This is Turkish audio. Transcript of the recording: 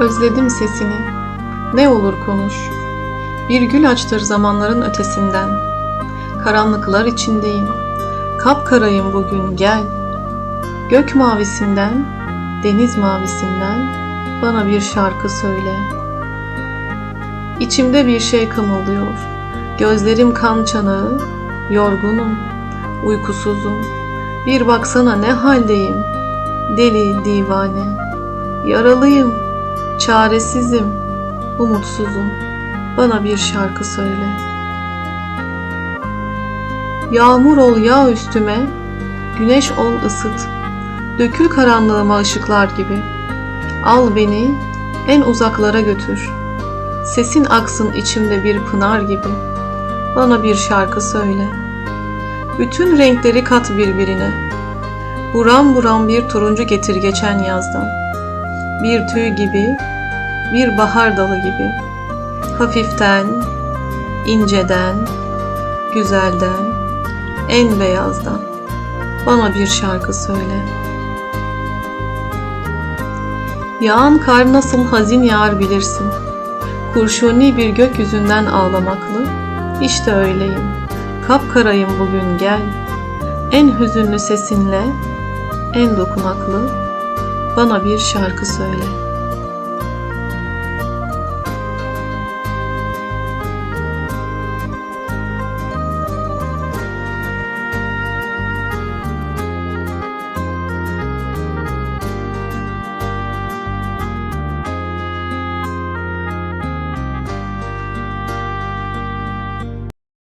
Özledim sesini. Ne olur konuş. Bir gül açtır zamanların ötesinden. Karanlıklar içindeyim. Kapkarayım bugün gel. Gök mavisinden, deniz mavisinden bana bir şarkı söyle. İçimde bir şey kımıldıyor. Gözlerim kan çanağı, yorgunum, uykusuzum. Bir baksana ne haldeyim. Deli divane. Yaralıyım, çaresizim, umutsuzum. Bana bir şarkı söyle. Yağmur ol yağ üstüme, güneş ol ısıt. Dökül karanlığıma ışıklar gibi. Al beni en uzaklara götür. Sesin aksın içimde bir pınar gibi. Bana bir şarkı söyle. Bütün renkleri kat birbirine. Buram buram bir turuncu getir geçen yazdan. Bir tüy gibi, bir bahar dalı gibi. Hafiften, inceden, güzelden, en beyazdan. Bana bir şarkı söyle. Yağan kar nasıl hazin yağar bilirsin. Kurşuni bir gökyüzünden ağlamaklı. İşte öyleyim. Kapkarayım bugün gel. En hüzünlü sesinle, en dokunaklı bana bir şarkı söyle.